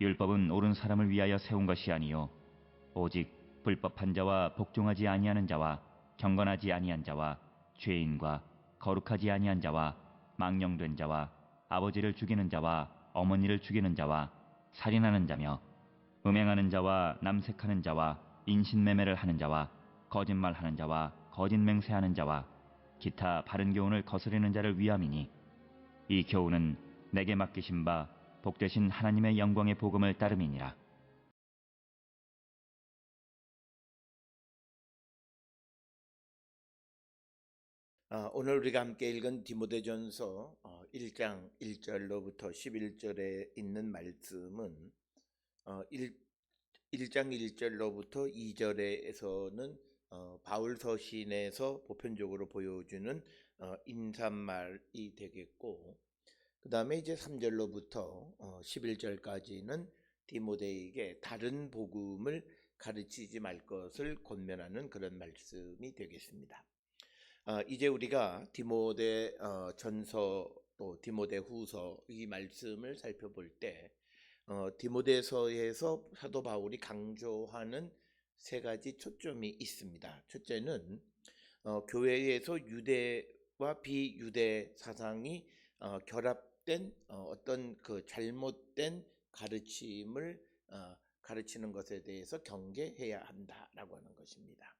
율법은 옳은 사람을 위하여 세운 것이 아니요. 오직 불법한 자와 복종하지 아니하는 자와 경건하지 아니한 자와 죄인과 거룩하지 아니한 자와 망령된 자와 아버지를 죽이는 자와 어머니를 죽이는 자와 살인하는 자며 음행하는 자와 남색하는 자와 인신매매를 하는 자와 거짓말하는 자와 거짓 맹세하는 자와 기타 바른 교훈을 거스르는 자를 위함이니 이 교훈은 내게 맡기신 바 복되신 하나님의 영광의 복음을 따름이니라. 아, 오늘 우리가 함께 읽은 디모데전서 어, 1장 1절로부터 11절에 있는 말씀은 어, 1, 1장 1절로부터 2절에서는 어, 바울 서신에서 보편적으로 보여주는 어, 인사말이 되겠고 그 다음에 이제 3절로부터 어, 11절까지는 디모데에게 다른 복음을 가르치지 말 것을 권면하는 그런 말씀이 되겠습니다. 아, 이제 우리가 디모데 어, 전서 또 디모데 후서 이 말씀을 살펴볼 때 어, 디모데서에서 사도 바울이 강조하는 세 가지 초점이 있습니다. 첫째는 어, 교회에서 유대와 비유대 사상이 어, 결합된 어, 어떤 그 잘못된 가르침을 어, 가르치는 것에 대해서 경계해야 한다라고 하는 것입니다.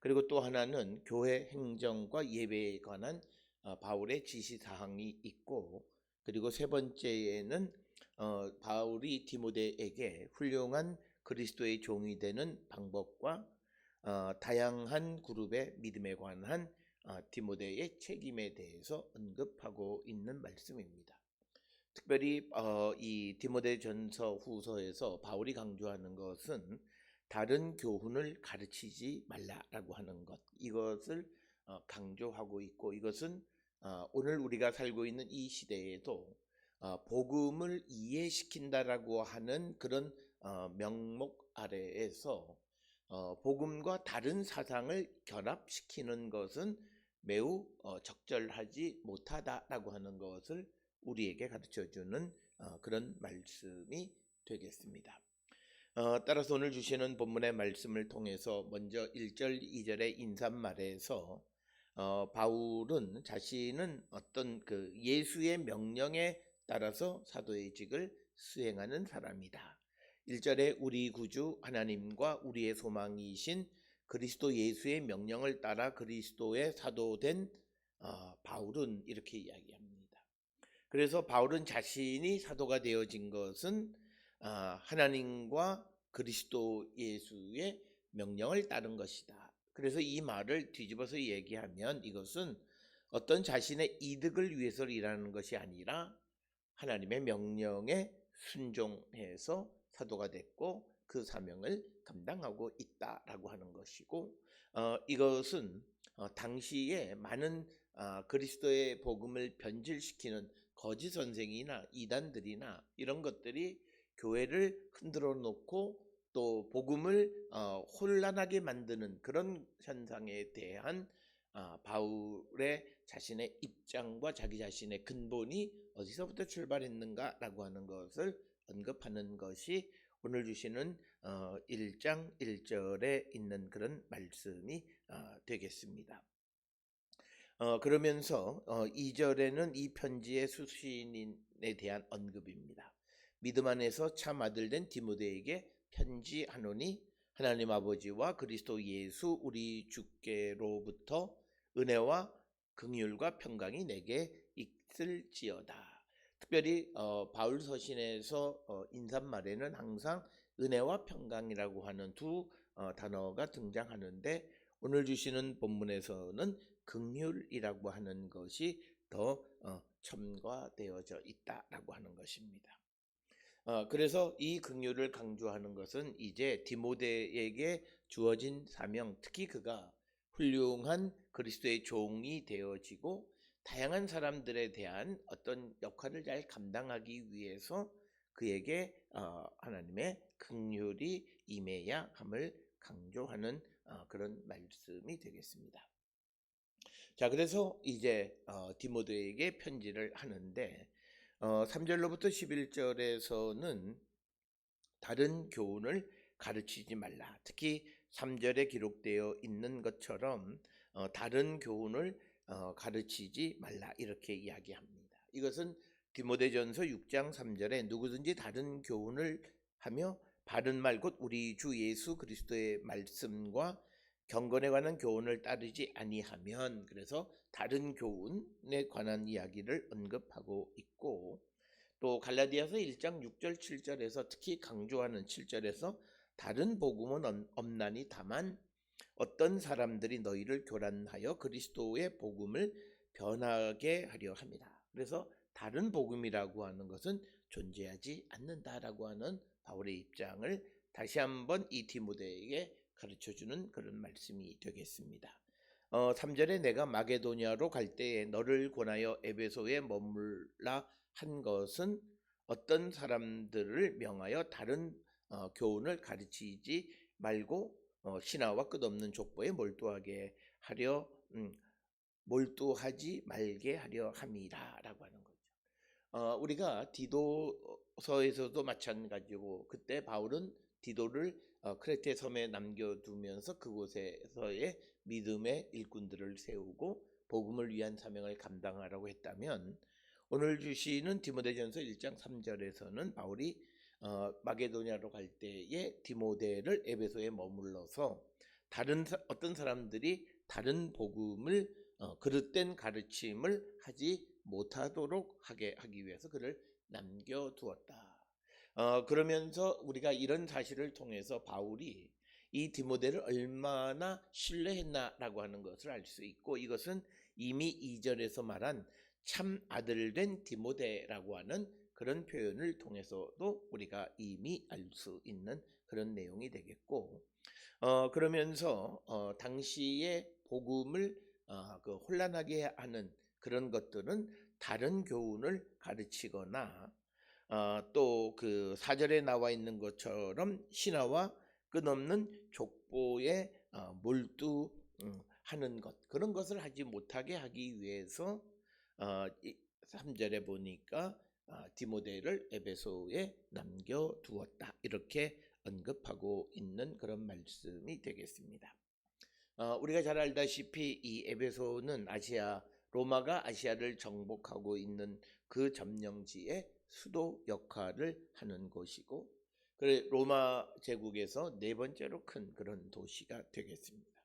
그리고 또 하나는 교회 행정과 예배에 관한 어, 바울의 지시 사항이 있고 그리고 세 번째에는 어, 바울이 디모데에게 훌륭한 그리스도의 종이 되는 방법과 어, 다양한 그룹의 믿음에 관한 어, 디모데의 책임에 대해서 언급하고 있는 말씀입니다. 특별히 어, 이 디모데 전서 후서에서 바울이 강조하는 것은 다른 교훈을 가르치지 말라라고 하는 것 이것을 어, 강조하고 있고 이것은 어, 오늘 우리가 살고 있는 이 시대에도 어, 복음을 이해시킨다라고 하는 그런 어, 명목 아래에서 어, 복음과 다른 사상을 결합시키는 것은 매우 어, 적절하지 못하다라고 하는 것을 우리에게 가르쳐 주는 어, 그런 말씀이 되겠습니다. 어, 따라서 오늘 주시는 본문의 말씀을 통해서 먼저 1절, 2절의 인사말에서 어, 바울은 자신은 어떤 그 예수의 명령에 따라서 사도의 직을 수행하는 사람이다. 1절에 우리 구주 하나님과 우리의 소망이신 그리스도 예수의 명령을 따라 그리스도의 사도된 어, 바울은 이렇게 이야기합니다. 그래서 바울은 자신이 사도가 되어진 것은 아, 하나님과 그리스도 예수의 명령을 따른 것이다. 그래서 이 말을 뒤집어서 얘기하면 이것은 어떤 자신의 이득을 위해서 일하는 것이 아니라 하나님의 명령에 순종해서 사도가 됐고 그 사명을 감당하고 있다라고 하는 것이고 어, 이것은 어, 당시에 많은 아, 그리스도의 복음을 변질시키는 거짓 선생이나 이단들이나 이런 것들이 교회를 흔들어 놓고 또 복음을 어, 혼란하게 만드는 그런 현상에 대한 아, 바울의 자신의 입장과 자기 자신의 근본이 어디서부터 출발했는가라고 하는 것을 언급하는 것이 오늘 주시는 어, 1장 1절에 있는 그런 말씀이 어, 되겠습니다. 어, 그러면서 어, 2절에는 이 편지의 수신인에 대한 언급입니다. 믿음 안에서 참 아들 된 디모데에게 편지하노니 하나님 아버지와 그리스도 예수 우리 주께로부터 은혜와 긍휼과 평강이 내게 있을지어다. 특별히 어, 바울 서신에서 어, 인사말에는 항상 은혜와 평강이라고 하는 두 어, 단어가 등장하는데 오늘 주시는 본문에서는 긍휼이라고 하는 것이 더 어, 첨가되어져 있다라고 하는 것입니다. 어, 그래서 이 긍휼을 강조하는 것은 이제 디모데에게 주어진 사명, 특히 그가 훌륭한 그리스도의 종이 되어지고 다양한 사람들에 대한 어떤 역할을 잘 감당하기 위해서 그에게 어, 하나님의 긍휼이 임해야 함을 강조하는 어, 그런 말씀이 되겠습니다. 자, 그래서 이제 어, 디모데에게 편지를 하는데 어, 3절로부터 11절에서는 다른 교훈을 가르치지 말라. 특히 3절에 기록되어 있는 것처럼 어, 다른 교훈을 어, 가르치지 말라 이렇게 이야기합니다. 이것은 디모데전서 6장 3절에 누구든지 다른 교훈을 하며 바른 말 곧 우리 주 예수 그리스도의 말씀과 경건에 관한 교훈을 따르지 아니하면 그래서 다른 교훈에 관한 이야기를 언급하고 있고 또 갈라디아서 1장 6절 7절에서 특히 강조하는 7절에서 다른 복음은 없- 없나니 다만 어떤 사람들이 너희를 교란하여 그리스도의 복음을 변하게 하려 합니다. 그래서 다른 복음이라고 하는 것은 존재하지 않는다라고 하는 바울의 입장을 다시 한번 이 디모데에게 가르쳐 주는 그런 말씀이 되겠습니다. 어, 3절에 내가 마게도니아로 갈 때에 너를 권하여 에베소에 머물라 한 것은 어떤 사람들을 명하여 다른 어, 교훈을 가르치지 말고 어, 신하와 끝없는 족보에 몰두하게 하려 음, 몰두하지 말게 하려 함이라라고 하는 거죠. 어, 우리가 디도서에서도 마찬가지고 그때 바울은 디도를 어, 크레테 섬에 남겨두면서 그곳에서의 믿음의 일꾼들을 세우고 복음을 위한 사명을 감당하라고 했다면 오늘 주시는 디모데전서 1장 3절에서는 바울이 어, 마게도냐로 갈 때에 디모데를 에베소에 머물러서 다른 사- 어떤 사람들이 다른 복음을 어, 그릇된 가르침을 하지 못하도록 하게 하기 위해서 그를 남겨두었다. 어, 그러면서 우리가 이런 사실을 통해서 바울이 이 디모데를 얼마나 신뢰했나라고 하는 것을 알 수 있고 이것은 이미 2절에서 말한 참 아들 된 디모데라고 하는 그런 표현을 통해서도 우리가 이미 알 수 있는 그런 내용이 되겠고 어, 그러면서 어, 당시의 복음을 어, 그 혼란하게 하는 그런 것들은 다른 교훈을 가르치거나 어, 또그 사절에 나와 있는 것처럼 신화와 끝없는 족보에 어, 몰두하는 것 그런 것을 하지 못하게 하기 위해서 어, 3절에 보니까 어, 디모데를 에베소에 남겨두었다 이렇게 언급하고 있는 그런 말씀이 되겠습니다. 어, 우리가 잘 알다시피 이 에베소는 아시아 로마가 아시아를 정복하고 있는 그 점령지의 수도 역할을 하는 곳이고 로마 제국에서 네 번째로 큰 그런 도시가 되겠습니다.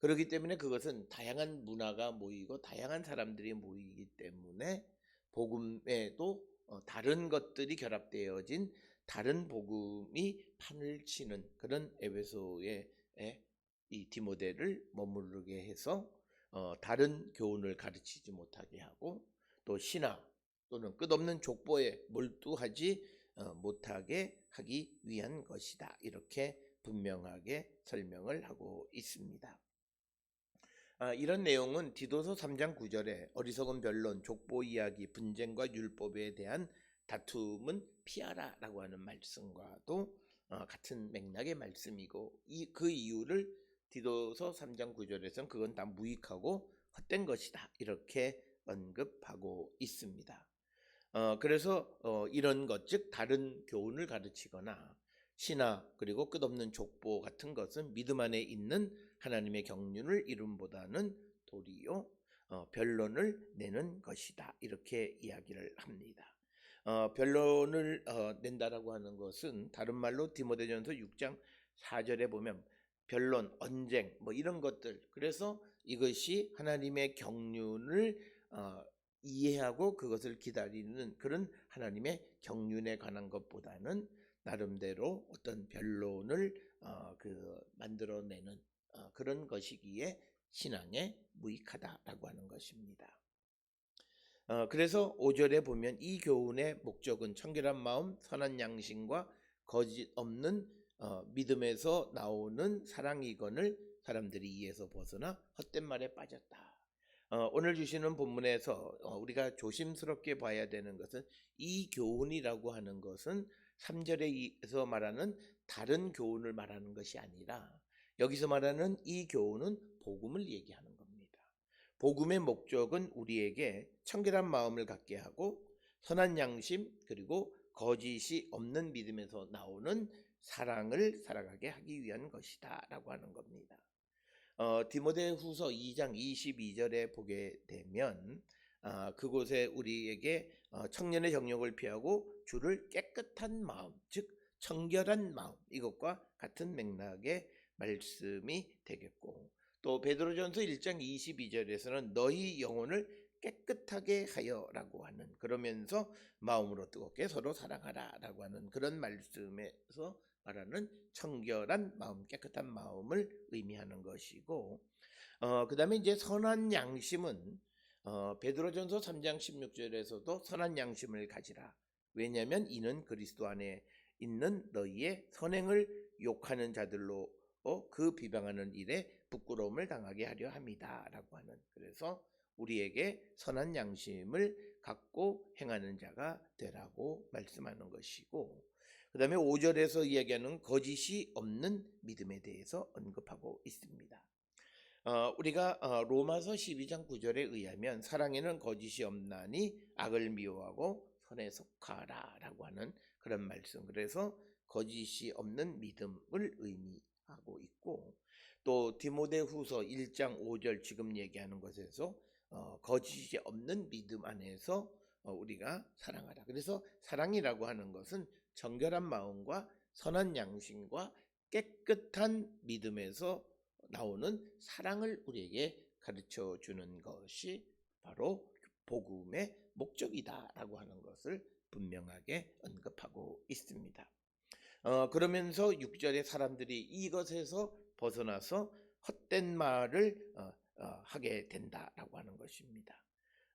그렇기 때문에 그것은 다양한 문화가 모이고 다양한 사람들이 모이기 때문에 복음에도 어, 다른 것들이 결합되어진 다른 복음이 판을 치는 그런 에베소의 에, 이 디모데를 머무르게 해서 어, 다른 교훈을 가르치지 못하게 하고 또 신화 또는 끝없는 족보에 몰두하지 어, 못하게 하기 위한 것이다. 이렇게 분명하게 설명을 하고 있습니다. 아, 이런 내용은 디도서 3장 9절에 어리석은 변론, 족보 이야기, 분쟁과 율법에 대한 다툼은 피하라라고 하는 말씀과도 어, 같은 맥락의 말씀이고 이 그 이유를 디도서 3장 9절에서는 그건 다 무익하고 헛된 것이다 이렇게 언급하고 있습니다. 어, 그래서 어, 이런 것, 즉 다른 교훈을 가르치거나 신화 그리고 끝없는 족보 같은 것은 믿음 안에 있는 하나님의 경륜을 이룸보다는 도리요 어, 변론을 내는 것이다 이렇게 이야기를 합니다. 어, 변론을 어, 낸다라고 하는 것은 다른 말로 디모데전서 6장 4절에 보면 변론, 언쟁 뭐 이런 것들 그래서 이것이 하나님의 경륜을 어, 이해하고 그것을 기다리는 그런 하나님의 경륜에 관한 것보다는 나름대로 어떤 변론을 어, 그 만들어내는 어, 그런 것이기에 신앙에 무익하다라고 하는 것입니다. 어, 그래서 5절에 보면 이 교훈의 목적은 청결한 마음, 선한 양심과 거짓 없는 어, 믿음에서 나오는 사랑이건을 사람들이 이해에서 벗어나 헛된 말에 빠졌다. 어, 오늘 주시는 본문에서 어, 우리가 조심스럽게 봐야 되는 것은 이 교훈이라고 하는 것은 3절에서 말하는 다른 교훈을 말하는 것이 아니라 여기서 말하는 이 교훈은 복음을 얘기하는 겁니다. 복음의 목적은 우리에게 청결한 마음을 갖게 하고 선한 양심 그리고 거짓이 없는 믿음에서 나오는 사랑을 살아가게 하기 위한 것이다 라고 하는 겁니다. 어, 디모데 후서 2장 22절에 보게 되면 아, 그곳에 우리에게 어, 청년의 정욕을 피하고 주를 깨끗한 마음, 즉 청결한 마음 이것과 같은 맥락의 말씀이 되겠고 또 베드로전서 1장 22절에서는 너희 영혼을 깨끗하게 하여라고 하는 그러면서 마음으로 뜨겁게 서로 사랑하라라고 하는 그런 말씀에서 말하는 청결한 마음, 깨끗한 마음을 의미하는 것이고 어, 그다음에 이제 선한 양심은 어, 베드로전서 3장 16절에서도 선한 양심을 가지라. 왜냐하면 이는 그리스도 안에 있는 너희의 선행을 욕하는 자들로 어, 그 비방하는 일에 부끄러움을 당하게 하려 합니다라고 하는 그래서 우리에게 선한 양심을 갖고 행하는 자가 되라고 말씀하는 것이고 그 다음에 5절에서 이야기하는 거짓이 없는 믿음에 대해서 언급하고 있습니다. 어, 우리가 어, 로마서 12장 9절에 의하면 사랑에는 거짓이 없나니 악을 미워하고 선에 속하라 라고 하는 그런 말씀. 그래서 거짓이 없는 믿음을 의미 하고 있고 또 디모데후서 1장 5절 지금 얘기하는 것에서 어, 거짓이 없는 믿음 안에서 어, 우리가 사랑하라. 그래서 사랑이라고 하는 것은 정결한 마음과 선한 양심과 깨끗한 믿음에서 나오는 사랑을 우리에게 가르쳐 주는 것이 바로 복음의 목적이다라고 하는 것을 분명하게 언급하고 있습니다. 어, 그러면서 6절에 사람들이 이것에서 벗어나서 헛된 말을 어, 어, 하게 된다라고 하는 것입니다.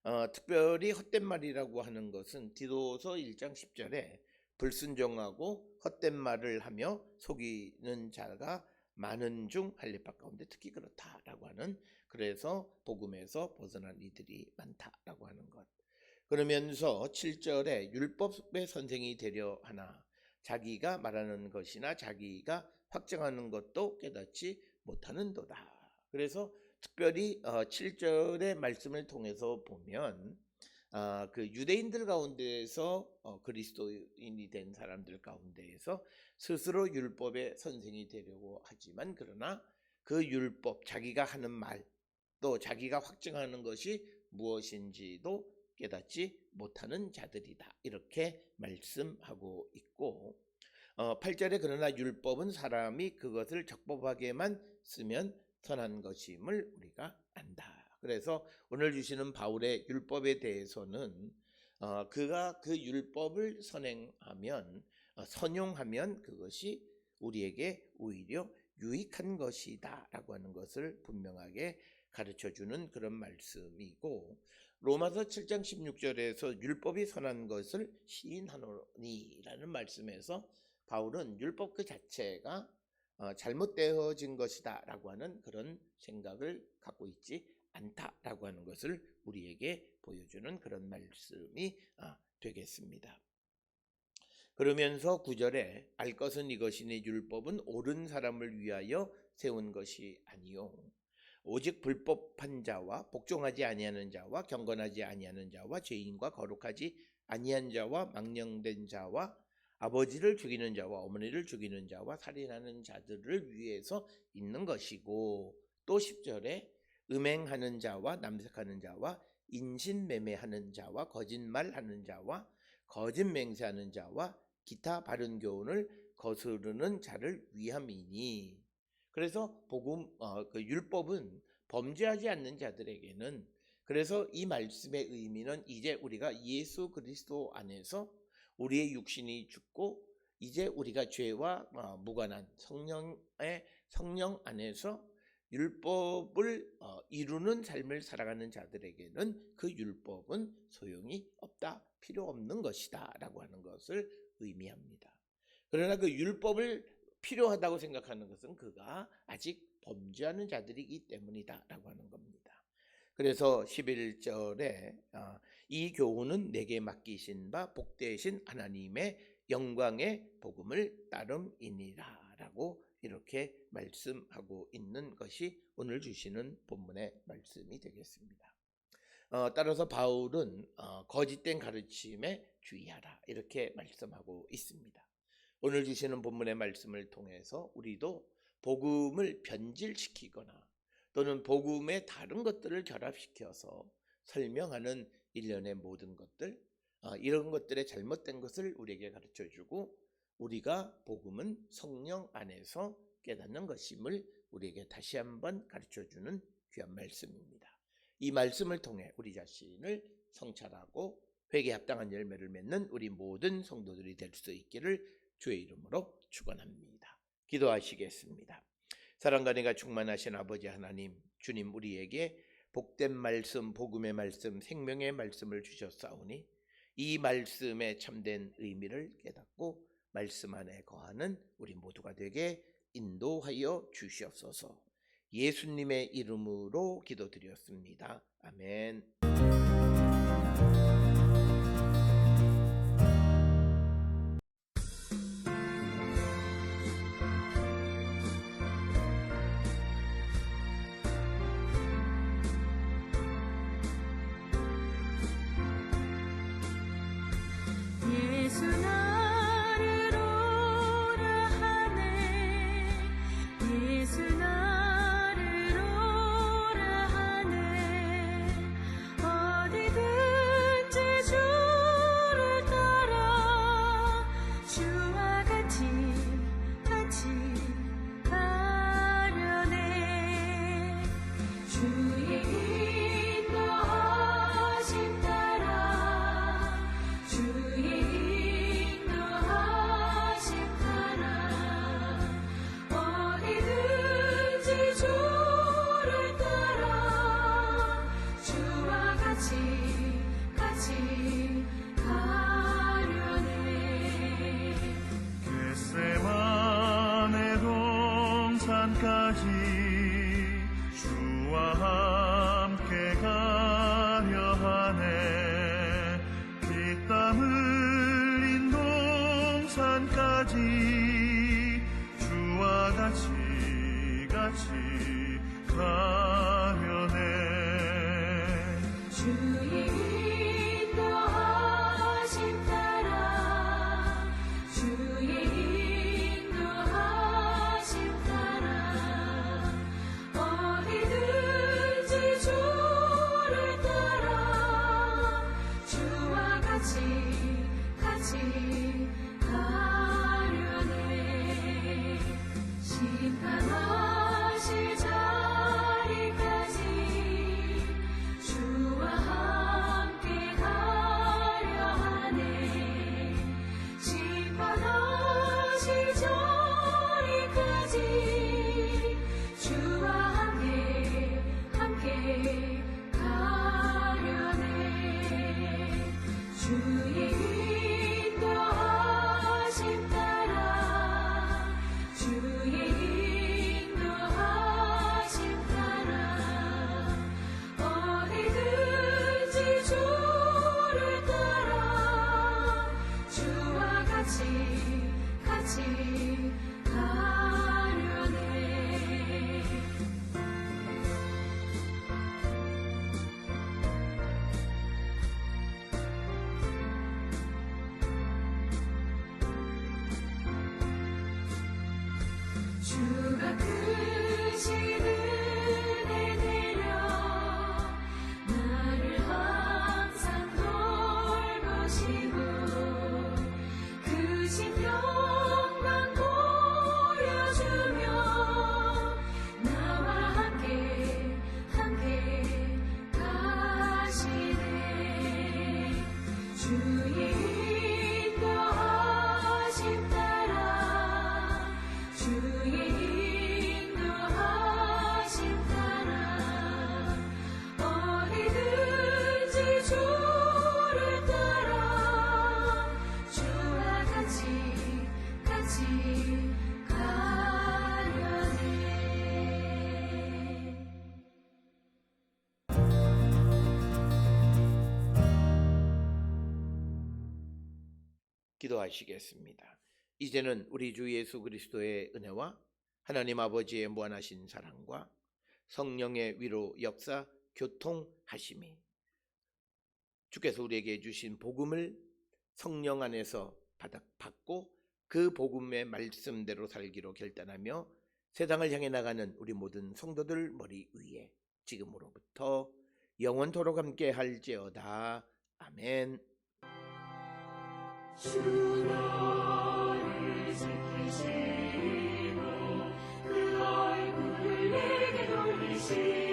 어, 특별히 헛된 말이라고 하는 것은 디도서 1장 10절에 불순종하고 헛된 말을 하며 속이는 자가 많은 중 할례바 가운데 특히 그렇다라고 하는 그래서 복음에서 벗어난 이들이 많다라고 하는 것. 그러면서 7절에 율법의 선생이 되려 하나 자기가 말하는 것이나 자기가 확정하는 것도 깨닫지 못하는도다. 그래서 특별히 7절의 말씀을 통해서 보면 아, 그 유대인들 가운데에서 어, 그리스도인이 된 사람들 가운데에서 스스로 율법의 선생이 되려고 하지만 그러나 그 율법 자기가 하는 말 또 자기가 확증하는 것이 무엇인지도 깨닫지 못하는 자들이다 이렇게 말씀하고 있고 어, 8절에 그러나 율법은 사람이 그것을 적법하게만 쓰면 선한 것임을 우리가 안다. 그래서 오늘 주시는 바울의 율법에 대해서는 어, 그가 그 율법을 선행하면 어, 선용하면 그것이 우리에게 오히려 유익한 것이다라고 하는 것을 분명하게 가르쳐 주는 그런 말씀이고 로마서 7장 16절에서 율법이 선한 것을 시인하노니라는 말씀에서 바울은 율법 그 자체가 어, 잘못되어진 것이다 라고 하는 그런 생각을 갖고 있지 않다라고 하는 것을 우리에게 보여주는 그런 말씀이 아, 되겠습니다. 그러면서 구절에 알 것은 이것이니 율법은 옳은 사람을 위하여 세운 것이 아니요 오직 불법한 자와 복종하지 아니하는 자와 경건하지 아니하는 자와 죄인과 거룩하지 아니한 자와 망령된 자와 아버지를 죽이는 자와 어머니를 죽이는 자와 살인하는 자들을 위해서 있는 것이고 또 10절에 음행하는 자와 남색하는 자와 인신매매하는 자와 거짓말하는 자와 거짓 맹세하는 자와 기타 바른 교훈을 거스르는 자를 위함이니 그래서 복음 어, 그 율법은 범죄하지 않는 자들에게는 그래서 이 말씀의 의미는 이제 우리가 예수 그리스도 안에서 우리의 육신이 죽고 이제 우리가 죄와 어, 무관한 성령의 성령 안에서 율법을 어, 이루는 삶을 살아가는 자들에게는 그 율법은 소용이 없다, 필요 없는 것이다라고 하는 것을 의미합니다. 그러나 그 율법을 필요하다고 생각하는 것은 그가 아직 범죄하는 자들이기 때문이다라고 하는 겁니다. 그래서 11절에 어, 이 교훈은 내게 맡기신 바 복되신 하나님의 영광의 복음을 따름이니라라고 이렇게 말씀하고 있는 것이 오늘 주시는 본문의 말씀이 되겠습니다. 어, 따라서 바울은 어, 거짓된 가르침에 주의하라 이렇게 말씀하고 있습니다. 오늘 주시는 본문의 말씀을 통해서 우리도 복음을 변질시키거나 또는 복음의 다른 것들을 결합시켜서 설명하는 일련의 모든 것들 어, 이런 것들의 잘못된 것을 우리에게 가르쳐 주고 우리가 복음은 성령 안에서 깨닫는 것임을 우리에게 다시 한번 가르쳐 주는 귀한 말씀입니다. 이 말씀을 통해 우리 자신을 성찰하고 회개 합당한 열매를 맺는 우리 모든 성도들이 될 수 있기를 주의 이름으로 축원합니다. 기도하시겠습니다. 사랑과 내가 충만하신 아버지 하나님, 주님 우리에게 복된 말씀, 복음의 말씀, 생명의 말씀을 주셨사오니 이 말씀의 참된 의미를 깨닫고 말씀 안에 거하는 우리 모두가 되게 인도하여 주시옵소서. 예수님의 이름으로 기도드렸습니다. 아멘. to you. 기도하시겠습니다. 이제는 우리 주 예수 그리스도의 은혜와 하나님 아버지의 무한하신 사랑과 성령의 위로 역사 교통하심이 주께서 우리에게 주신 복음을 성령 안에서 받고 그 복음의 말씀대로 살기로 결단하며 세상을 향해 나가는 우리 모든 성도들 머리 위에 지금으로부터 영원토록 함께 할지어다. 아멘. 그 얼굴을 내게 돌리시